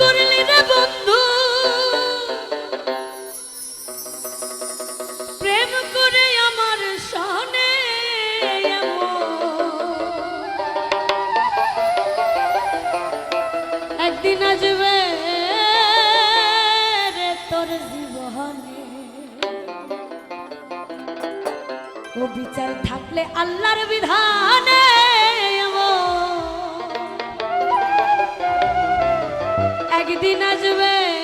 করলি রে বন্ধু। প্রেম করে আমার একদিন আসবে রে তোর জীবনে। ও বিচার থাকলে আল্লাহর বিধানে একদিন আসবে